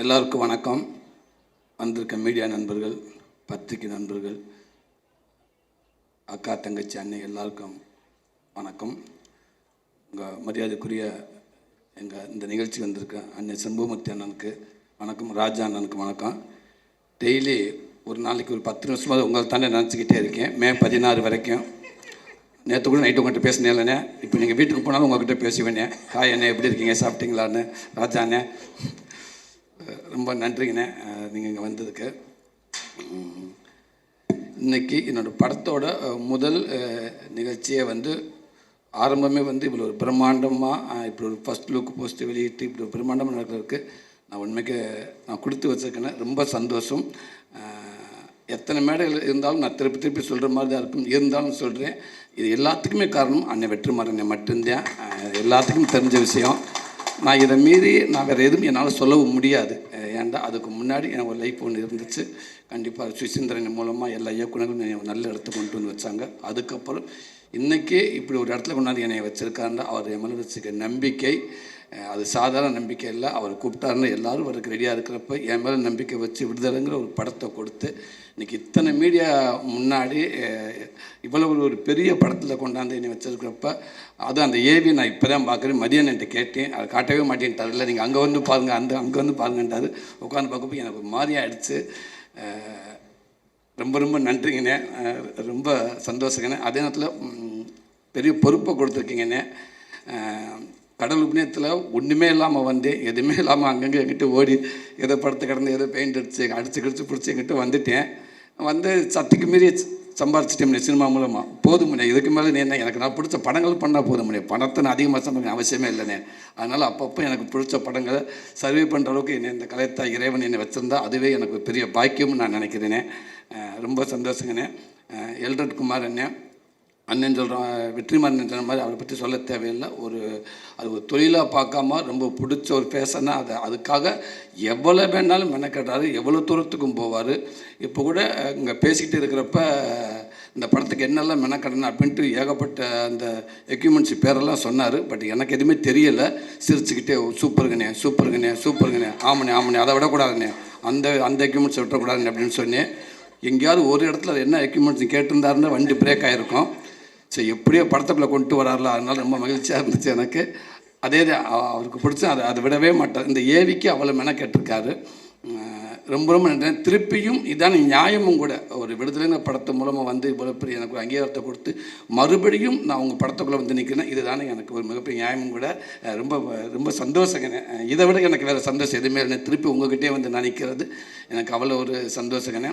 எல்லாருக்கும் வணக்கம். வந்திருக்க மீடியா நண்பர்கள் பத்திரிகை நண்பர்கள் அக்கா தங்கச்சி அண்ணன் எல்லாருக்கும் வணக்கம். உங்கள் மரியாதைக்குரிய எங்கள் இந்த நிகழ்ச்சி வந்திருக்க அண்ணன் செம்பூமூர்த்தி அண்ணனுக்கு வணக்கம் ராஜா அண்ணனுக்கு வணக்கம். டெய்லி ஒரு நாளைக்கு ஒரு பத்து நிமிஷமாக உங்களை தானே நினச்சிக்கிட்டே இருக்கேன். மே பதினாறு வரைக்கும். நேற்று கூட நைட்டு உங்கள்கிட்ட பேசினேன் இல்லைண்ணே. இப்போ நீங்கள் வீட்டுக்கு போனாலும் உங்கள்கிட்ட பேசுவேண்ணே. ஹாய் அண்ணே எப்படி இருக்கீங்க? சாப்பிட்டீங்களான்னு? ராஜா அண்ணே. ரொம்ப நன்றிங்கண்ணே. நீங்கள் இங்கே வந்ததுக்கு. இன்றைக்கி இன்னைக்கு என்னோடய படத்தோட முதல் நிகழ்ச்சியை வந்து ஆரம்பமே வந்து இப்படி ஒரு பிரம்மாண்டமாக இப்படி ஒரு ஃபஸ்ட் லுக் போஸ்ட் வெளியிட்டு இப்படி ஒரு பிரம்மாண்டமாக நடக்கிறதுக்கு நான் உண்மைக்கு நான் கொடுத்து வச்சுருக்கேன் ரொம்ப சந்தோஷம். எத்தனை மேடைகள் இருந்தாலும் நான் திருப்பி திருப்பி சொல்கிற மாதிரி தான் இருக்கும். இருந்தாலும் சொல்கிறேன் இது எல்லாத்துக்குமே காரணம் அன்னை வெற்றிமாறனை மட்டும்தான். எல்லாத்துக்கும் தெரிஞ்ச விஷயம். நான் இதை மீறி நான் வேறு எதுவும் என்னால் சொல்லவும் முடியாது. ஏன்டா அதுக்கு முன்னாடி எனக்கு ஒரு லைஃப் ஒன்று இருந்துச்சு. கண்டிப்பாக சுசீந்திரன் மூலமாக எல்லா இயக்குனர்களும் என்னை நல்ல இடத்துக்கு கொண்டு வந்து வச்சாங்க. அதுக்கப்புறம் இன்றைக்கே இப்படி ஒரு இடத்துல கொண்டாந்து என்னை வச்சுருக்காருன்னா அவர் என் மேலே வச்சுக்க நம்பிக்கை. அது சாதாரண நம்பிக்கை இல்லை. அவர் கூப்பிட்டாருன்னு எல்லோரும் அவருக்கு ரெடியாக இருக்கிறப்ப என் மேலே நம்பிக்கை வச்சு விடுதலைங்கிற ஒரு படத்தை கொடுத்து இன்றைக்கி இத்தனை மீடியா முன்னாடி இவ்வளவு ஒரு பெரிய படத்தில் கொண்டாந்து என்னை வச்சிருக்கிறப்ப அது அந்த ஏவி நான் இப்போ தான் பார்க்குறேன். மதியம் என்கிட்ட கேட்டேன். அதை காட்டவே மாட்டேன்ட்டார். இல்லை நீங்கள் அங்கே வந்து பாருங்கள் அந்த அங்கே வந்து பாருங்கன்றாரு உட்காந்து பார்க்கப்போ எனக்கு ஒரு மாதிரி ஆகிடுச்சு ரொம்ப ரொம்ப நன்றிங்கண்ணே. ரொம்ப சந்தோஷங்கண்ணே. அதே நேரத்தில் பெரிய பொறுப்பை கொடுத்துருக்கீங்கண்ணே. கடல் உபநயத்தில் ஒன்றுமே இல்லாமல் வந்து எதுவுமே இல்லாமல் அங்கங்கே எங்கிட்ட ஓடி ஏதோ படுத்து கிடந்து ஏதோ பெயிண்ட் அடிச்சு அடிச்சு கிடிச்சு பிடிச்சி எங்கிட்ட வந்துட்டேன். வந்து சத்துக்கு மீறி சம்பாரிச்சிட்டேன் சினிமா மூலமாக போதும் இதுக்கு மேலே நீ என்ன எனக்கு நான் பிடிச்ச படங்கள் பண்ணால் போதும் முடியும் பணத்தை நான் அதிகமாக சம்பாதிக்க அவசியமே இல்லைண்ணே அதனால் அப்பப்போ எனக்கு பிடிச்ச படங்களை சர்வே பண்ணுற அளவுக்கு என்னை இந்த கலைத்தா இறைவன் என்னை வச்சுருந்தா அதுவே எனக்கு பெரிய பாக்கியம்னு நான் நினைக்கிறேனே. ரொம்ப சந்தோஷங்கண்ணே எல்ரட் குமார் அண்ணன் அண்ணன் சொல்கிறான் வெற்றிமாறன் சொன்ன மாதிரி அவரை பற்றி சொல்ல தேவையில்லை. ஒரு அது ஒரு தொழிலாக பார்க்காம ரொம்ப பிடிச்ச ஒரு பேசனா அது. அதுக்காக எவ்வளோ வேணாலும் மெனக்கட்டுறாரு எவ்வளோ தூரத்துக்கும் போவார். இப்போ கூட இங்கே பேசிக்கிட்டு இருக்கிறப்ப இந்த படத்துக்கு என்னெல்லாம் மெனக்கடணும் அப்படின்ட்டு ஏகப்பட்ட அந்த எக்யூப்மெண்ட்ஸ் பேரெல்லாம் சொன்னார். பட் எனக்கு எதுவுமே தெரியலை. சிரிச்சுக்கிட்டே சூப்பருங்கண்ணே சூப்பருங்கண்ணே சூப்பருங்கண்ணே ஆமாண்ணே ஆமாண்ணே அதை விடக்கூடாதுண்ணே. அந்த அந்த எக்யூப்மெண்ட்ஸ் விட்டக்கூடாதுண்ணே அப்படின்னு சொன்னேன். எங்கேயாவது ஒரு இடத்துல என்ன எக்யூப்மெண்ட்ஸ் கேட்டிருந்தாருன்னா வண்டி பிரேக் ஆகிருக்கும் சரி எப்படியோ படத்துக்குள்ளே கொண்டு வரார்ல அதனால ரொம்ப மகிழ்ச்சியாக இருந்துச்சு எனக்கு. அதே அவருக்கு பிடிச்ச அதை அதை விடவே மாட்டார். இந்த ஏவிக்கு அவ்வளோ மெனக்கெட்டிருக்காரு. ரொம்ப ரொம்ப நன்றி. திருப்பியும் இதான் நியாயமும் கூட. ஒரு விடுதலைங்கிற படத்து மூலமாக வந்து இவ்வளோ பெரிய எனக்கு ஒரு அங்கீகாரத்தை கொடுத்து மறுபடியும் நான் உங்கள் படத்துக்குள்ளே வந்து நிற்கிறேன் இதுதானே எனக்கு ஒரு மிகப்பெரிய நியாயமும் கூட. ரொம்ப ரொம்ப சந்தோஷங்கண்ணே இதை விட எனக்கு வேறு சந்தோஷம் எதுவுமே இல்லை திருப்பி உங்ககிட்டே வந்து நான் நிற்கிறது எனக்கு அவ்வளோ ஒரு சந்தோஷங்கண்ணே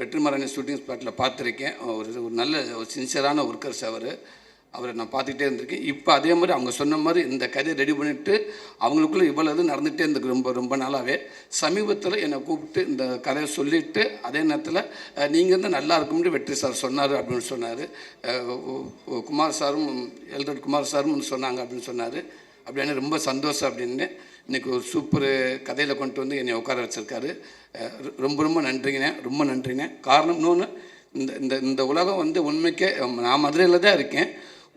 வெற்றிமாறன் ஷூட்டிங் ஸ்பாட்டில் பார்த்துருக்கேன். ஒரு ஒரு நல்ல ஒரு சின்சியரான ஒர்க்கர்ஸ் அவர். அவரை நான் பார்த்துக்கிட்டே இருந்திருக்கேன். இப்போ அதே மாதிரி அவங்க சொன்ன மாதிரி இந்த கதையை ரெடி பண்ணிவிட்டு அவங்களுக்குள்ளே இவ்வளவு இது நடந்துகிட்டே இருந்திருக்கு ரொம்ப ரொம்ப நாளாகவே சமீபத்தில் என்னை கூப்பிட்டு இந்த கதையை சொல்லிவிட்டு அதே நேரத்தில் நீங்கள் இருந்தால் நல்லா இருக்கும்னு வெற்றி சார் சொன்னார் அப்படின்னு சொன்னார். குமார் சாரும் எல்ரட் குமார் சாரும் சொன்னாங்க அப்படின்னு சொன்னார். அப்படின்னு ரொம்ப சந்தோஷம் அப்படின்னு இன்றைக்கி ஒரு சூப்பர் கதையில் கொண்டு வந்து என்னை உட்கார வச்சுருக்காரு. ரொம்ப ரொம்ப நன்றிங்கண்ணே. ரொம்ப நன்றிண்ணே காரணம் இன்னொன்று இந்த இந்த இந்த உலகம் வந்து உண்மைக்கே நான் மதுரையில் தான் இருக்கேன்.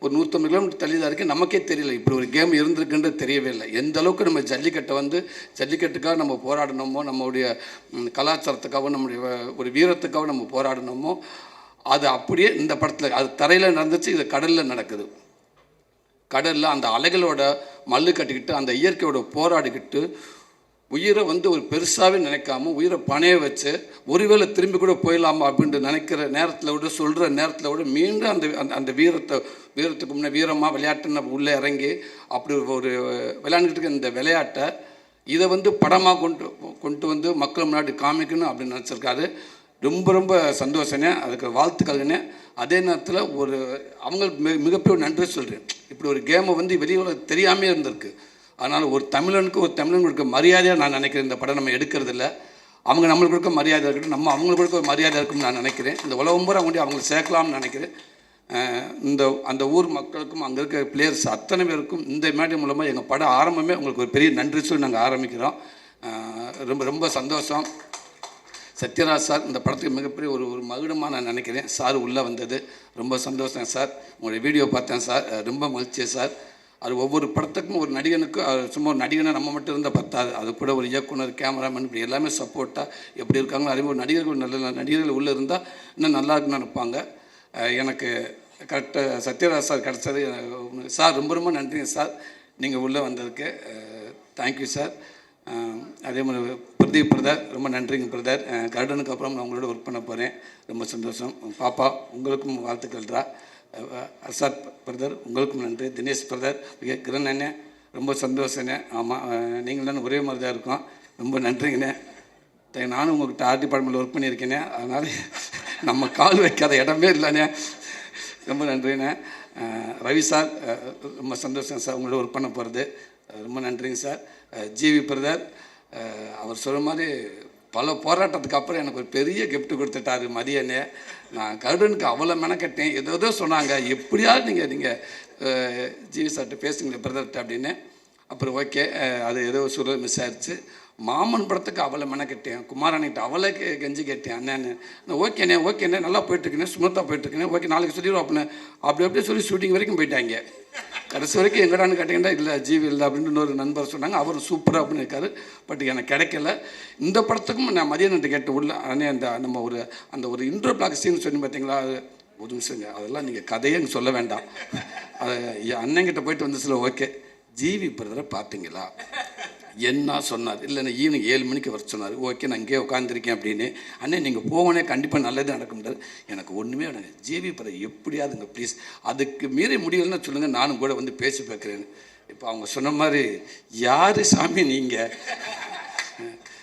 ஒரு நூற்றம்பது கிலோமீட்டர் தள்ளி தான் இருக்கேன். நமக்கே தெரியல. இப்படி ஒரு கேம் இருந்திருக்குன்றது தெரியவே இல்லை. எந்த அளவுக்கு நம்ம ஜல்லிக்கட்டை வந்து ஜல்லிக்கட்டுக்காக நம்ம போராடினோமோ நம்மளுடைய கலாச்சாரத்துக்காகவும் நம்முடைய ஒரு வீரத்துக்காகவும் நம்ம போராடினோமோ அது அப்படியே இந்த படத்தில் அது தரையில் நடந்துச்சு இது கடலில் நடக்குது. கடலில் அந்த அலைகளோட மல்லு கட்டிக்கிட்டு அந்த இயற்கையோட போராடிக்கிட்டு உயிரை வந்து ஒரு பெருசாகவே நினைக்காம உயிரை பணைய வச்சு ஒருவேளை திரும்பி கூட போயிடலாமா அப்படின்ட்டு நினைக்கிற நேரத்தில் விட சொல்கிற நேரத்தில் விட மீண்டும் அந்த அந்த அந்த வீரத்தை வீரத்துக்கு முன்னே வீரமாக விளையாட்டுன்னு உள்ளே இறங்கி அப்படி ஒரு விளையாண்டுக்கிட்டு இருக்க இந்த விளையாட்டை இதை வந்து படமாக கொண்டு கொண்டு வந்து மக்கள் முன்னாடி காமிக்கணும் அப்படின்னு நினச்சிருக்காரு. ரொம்ப ரொம்ப சந்தோஷனே அதுக்கு வாழ்த்துக்கள்னே அதே நேரத்தில் ஒரு அவங்களுக்கு மிக மிகப்பெரிய ஒரு நன்றி சொல்கிறேன் இப்படி ஒரு கேமை வந்து வெளியில் தெரியாமே இருந்திருக்கு. அதனால் ஒரு தமிழனுக்கு ஒரு தமிழன் கொடுக்க மரியாதையாக நான் நினைக்கிறேன். இந்த படம் நம்ம எடுக்கிறதில்ல. அவங்க நம்மளுக்கு கொடுக்க மரியாதை இருக்கட்டும். நம்ம அவங்களுக்கு கொடுக்க மரியாதை இருக்கும்னு நான் நினைக்கிறேன். இந்த உலகம் பூரா கொண்டு அவங்களை சேர்க்கலாம்னு நினைக்கிறேன். இந்த அந்த ஊர் மக்களுக்கும் அங்கே இருக்கிற பிளேயர்ஸ் அத்தனை பேருக்கும் இந்த மேடை மூலமாக எங்கள் படம் ஆரம்பமே உங்களுக்கு ஒரு பெரிய நன்றி சொல்லி நாங்கள் ஆரம்பிக்கிறோம். ரொம்ப ரொம்ப சந்தோஷம். சத்யராஜ் சார் இந்த படத்துக்கு மிகப்பெரிய ஒரு ஒரு மகுடமாக நான் நினைக்கிறேன். சார் உள்ளே வந்தது. ரொம்ப சந்தோஷம் சார். உங்களுடைய வீடியோ பார்த்தேன் சார். ரொம்ப மகிழ்ச்சி சார். அது ஒவ்வொரு படத்துக்கும் ஒரு நடிகனுக்கு சும்மா ஒரு நடிகனை நம்ம மட்டும் இருந்தால் பத்தாது. அது கூட ஒரு இயக்குனர் கேமராமேன் இப்படி எல்லாமே சப்போர்ட்டாக எப்படி இருக்காங்களோ அதே ஒரு நடிகர்கள் நல்ல நடிகர்கள் உள்ளே இருந்தால் இன்னும் நல்லா இருக்குன்னு நினைப்பாங்க. எனக்கு கரெக்டாக சத்யராஜ் சார் கிடச்சது. சார் ரொம்ப ரொம்ப நன்றிங்க சார். நீங்கள் உள்ளே வந்ததுக்கு தேங்க்யூ சார். அதே மாதிரி பிரதீப் பிரதர் ரொம்ப நன்றிங்க பிரதர். கருடனுக்கு அப்புறம் நான் உங்களோட ஒர்க் பண்ண போகிறேன் ரொம்ப சந்தோஷம். பாப்பா உங்களுக்கும் வாழ்த்துக்கள்ரா அர்சாத் பிரதர் உங்களுக்கும் நன்றி. தினேஷ் பிரதர் கிரண் அண்ணே ரொம்ப சந்தோஷண்ணே. ஆமாம் நீங்கள் தானே ஒரே மாதிரி தான் இருக்கோம். ரொம்ப நன்றிங்கண்ணே. நானும் உங்கள்கிட்ட ஆர்ட் டிபார்ட்மெண்ட்டில் ஒர்க் பண்ணியிருக்கேனே அதனால் நம்ம கால் வைக்காத இடமே இல்லைண்ணே. ரொம்ப நன்றிண்ணே. ரவி சார் ரொம்ப சந்தோஷம் சார் உங்களோட ஒர்க் பண்ண போகிறது ரொம்ப நன்றிங்க சார். ஜிவி பிரதர் அவர் சொல்கிற மாதிரி பல போராட்டத்துக்கு அப்புறம் எனக்கு ஒரு பெரிய கிஃப்ட் கொடுத்துட்டாரு மதியனே நான் கருடனுக்கு அவ்வளோ மெனக்கட்டேன். ஏதோ ஏதோ சொன்னாங்க. எப்படியாவது நீங்கள் நீங்கள் ஜிவி சார்கிட்ட பேசுங்களேன் பிரதர்கிட்ட அப்படின்னு. அப்புறம் ஓகே அது ஏதோ சொல்ல மிஸ் ஆயிடுச்சு மாமன் படத்துக்கு அவளை மெனக்கட்டேன் குமாரனிட்ட அவளை கெ- கெஞ்சி கேட்டேன் அண்ணன்னு. ஓகேண்ணே ஓகேண்ணே நல்லா போயிட்டுருக்கேன் ஸ்மூத்தாக போயிட்டுருக்கேன் ஓகே நாளைக்கு சொல்லிடுவோம் அப்படின்னு. அப்படி அப்படியே சொல்லி ஷூட்டிங் வரைக்கும் போயிட்டாங்க. கடைசி வரைக்கும் எங்கடான்னு கேட்டிங்கன்னா இல்லை ஜீவி இல்லை அப்படின்னு இன்னொரு நண்பர் சொன்னாங்க. அவர் சூப்பராக அப்படின்னு இருக்காரு. பட் எனக்கு கிடைக்கல. இந்த படத்துக்கும் நான் மதியானத்தை கேட்டு உள்ள அண்ணே அந்த நம்ம ஒரு அந்த ஒரு இன்ட்ரோ பிளாக் சீன் சொன்னி பார்த்தீங்களா ஒரு நிமிஷங்க அதெல்லாம் நீங்கள் கதையே எனக்கு சொல்ல வேண்டாம். அது என் அண்ணங்கிட்ட போயிட்டு வந்துச்சுல ஓகே ஜீவி பிரதரை பார்த்தீங்களா என்ன சொன்னார்? இல்லை நான் ஈவினிங் ஏழு மணிக்கு வர சொன்னார். ஓகே நான் இங்கே உட்காந்துருக்கேன் அப்படின்னு. அண்ணே நீங்கள் போகணே கண்டிப்பாக நல்லது நடக்க முடியாது எனக்கு ஒன்றுமே வேணாங்க. ஜேவி பிரதர் எப்படியாதுங்க ப்ளீஸ் அதுக்கு மீறி முடியலன்னு சொல்லுங்கள் நானும் கூட வந்து பேசி பார்க்குறேன்னு. இப்போ அவங்க சொன்ன மாதிரி யார் சாமி நீங்கள்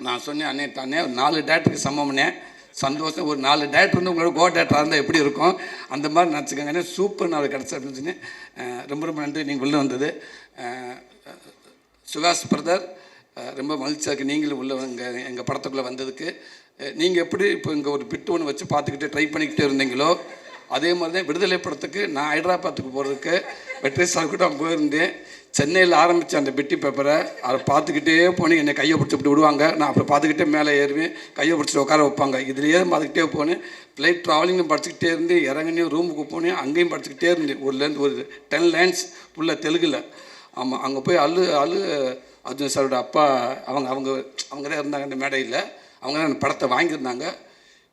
நான் சொன்னேன் அண்ணே தானே ஒரு நாலு டேட்டுக்கு சமம்னே சந்தோஷம். ஒரு நாலு டேட் வந்து உங்களோட கோ டேட்டாக இருந்தால் எப்படி இருக்கும்? அந்த மாதிரி நினச்சிக்கோங்கண்ணே சூப்பர் நாள் கிடச்சி அப்படின்னு சொன்னேன். ரொம்ப ரொம்ப நன்றி. நீங்கள் உள்ளே வந்தது. சுகாஷ் பிரதர் ரொம்ப மகிழ்ச்சியாக இருக்குது நீங்களும் உள்ள எங்கள் எங்கள் படத்துக்குள்ளே வந்ததுக்கு. நீங்கள் எப்படி இப்போ இங்கே ஒரு பிட்டு ஒன்று வச்சு பார்த்துக்கிட்டு ட்ரை பண்ணிக்கிட்டே இருந்தீங்களோ அதே மாதிரி தான் விடுதலை படத்துக்கு நான் ஹைதராபாத்துக்கு போகிறதுக்கு வெற்றி சார் கூட நான் போயிருந்தேன். சென்னையில் ஆரம்பித்த அந்த பெட்டி பேப்பரை அதை பார்த்துக்கிட்டே போனேன். என்னை கையை பிடிச்சி இப்படி விடுவாங்க. நான் அப்புறம் பார்த்துக்கிட்டே மேலே ஏறுவேன். கையை பிடிச்சிட்டு உட்கார வைப்பாங்க. இதுலேயே பார்த்துக்கிட்டே போனேன். ஃப்ளைட் ட்ராவலிங்கும் படிச்சுக்கிட்டே இருந்தேன் இறங்கினே ரூமுக்கு போனேன். அங்கேயும் படிச்சுக்கிட்டே இருந்தேன். லேந்து ஒரு டென் லைன்ஸ் ஃபுல்லாக தெலுங்கில். ஆமாம் அங்கே போய் அழு அழு அர்ஜுன் சாரோட அப்பா அவங்க அவங்க அவங்க தான் இருந்தாங்க அந்த மேடையில். அவங்க தான் அந்த படத்தை வாங்கியிருந்தாங்க.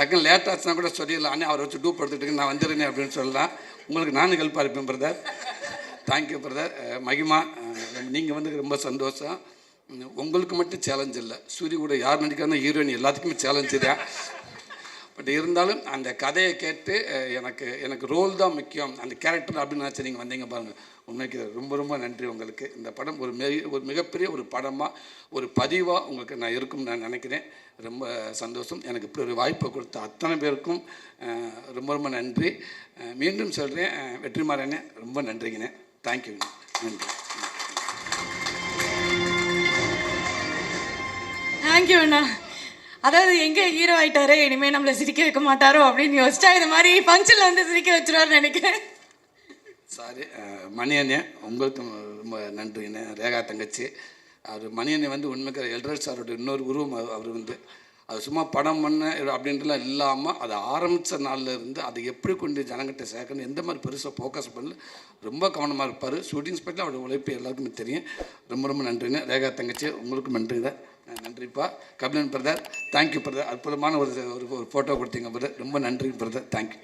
டக்குன்னு லேட் ஆச்சுன்னா கூட சொல்லிடலாம். அண்ணே அவரை வச்சு டூப் எடுத்துட்டு நான் வந்துடுறேன் அப்படின்னு சொல்லலாம். உங்களுக்கு நானும் ஹெல்ப்பாக இருப்பேன் பிரதர் தேங்க்யூ பிரதர் மகிமா நீங்கள் வந்து ரொம்ப சந்தோஷம். உங்களுக்கு மட்டும் சேலஞ்ச் இல்லை. சூரிய கூட யார் நடிக்கிறாங்க ஹீரோயின் எல்லாத்துக்குமே சேலஞ்சு தான். பட் இருந்தாலும் அந்த கதையை கேட்டு எனக்கு எனக்கு ரோல் தான் முக்கியம். அந்த கேரக்டர் அப்படின்னு நினச்சி நீங்கள் வந்தீங்க பாருங்கள் உண்மைக்கு ரொம்ப ரொம்ப நன்றி உங்களுக்கு. இந்த படம் ஒரு மிக ஒரு மிகப்பெரிய ஒரு படமாக ஒரு பதிவாக உங்களுக்கு நான் இருக்கும்னு நான் நினைக்கிறேன். ரொம்ப சந்தோஷம். எனக்கு இப்படி ஒரு வாய்ப்பை கொடுத்த அத்தனை பேருக்கும் ரொம்ப ரொம்ப நன்றி. மீண்டும் சொல்கிறேன் வெற்றிமாறனே ரொம்ப நன்றிங்கண்ணே. தேங்க்யூ நன்றி. தேங்க்யூ அண்ணா. அதாவது எங்கே ஹீரோ ஆயிட்டாரு இனிமேல் நம்மளை சிரிக்க வைக்க மாட்டாரோ அப்படின்னு யோசிச்சா இந்த மாதிரி ஃபங்க்ஷனில் வந்து சிரிக்க வச்சிருவாருன்னு நினைக்கிறேன். சாரி மணியண்ணே உங்களுக்கும் ரொம்ப நன்றிண்ணே. ரேகா தங்கச்சி அவர் மணியண்ணே வந்து உண்மைக்கு எல்ரட் சாரோட இன்னொரு உருவம் அவர் அவர் வந்து அது சும்மா படம் பண்ண அப்படின்றலாம் இல்லாமல் அது ஆரம்பித்த நாளில் இருந்து அதை எப்படி கொண்டு ஜனங்கிட்ட சேர்க்கணும் எந்த மாதிரி பெருசாக ஃபோக்கஸ் பண்ணல ரொம்ப கவனமாக இருப்பார். ஷூட்டிங் பற்றி அவரோட உழைப்பு எல்லாருக்குமே தெரியும். ரொம்ப ரொம்ப நன்றிங்க ரேகா தங்கச்சி உங்களுக்கும் நன்றி தான் நன்றிப்பா. கபிலன் பிரதர் தேங்க்யூ பிரதர் அற்புதமான ஒரு ஒரு ஃபோட்டோ கொடுத்தீங்க பிரதர் ரொம்ப நன்றி பிரதர் தேங்க்யூ